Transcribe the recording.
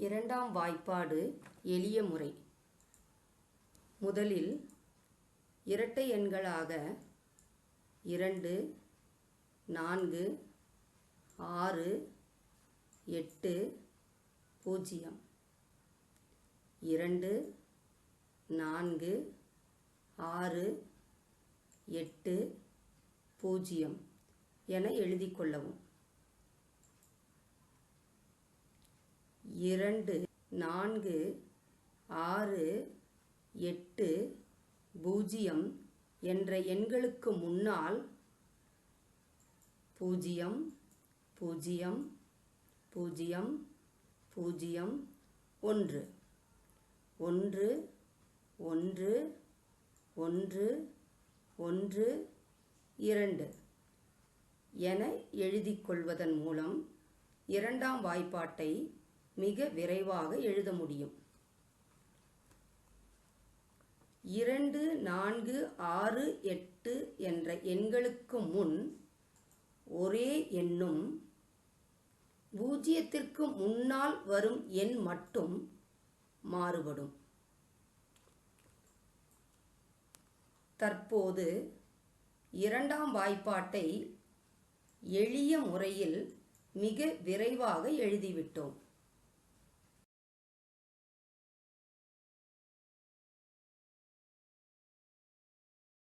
இரண்டாம் வாய்ப்பாடு எளிய முறை. முதலில் இரட்டை எண்களாக இரண்டு நான்கு ஆறு எட்டு பூஜ்ஜியம். இரண்டு நான்கு ஆறு எட்டு பூஜ்ஜியம் என எழுதிக் கொள்ளவும். இரண்டு நான்கு ஆறு எட்டு பூஜ்ஜியம் என்ற எண்களுக்கு முன்னால் பூஜ்ஜியம் பூஜ்ஜியம் பூஜ்ஜியம் பூஜ்ஜியம் ஒன்று. ஒன்று ஒன்று ஒன்று ஒன்று இரண்டு என எழுதிக்கொள்வதன் மூலம் இரண்டாம் வாய்ப்பாட்டை மிக விரைவாக எழுத முடியும். இரண்டு நான்கு ஆறு எட்டு என்ற எண்களுக்கு முன் ஒரே எண்ணும் பூஜ்ஜியத்திற்கு முன்னால் வரும் எண் மட்டும் மாறுபடும். தற்போது இரண்டாம் வாய்ப்பாட்டை எளிய முறையில் மிக விரைவாக எழுதிவிட்டோம்.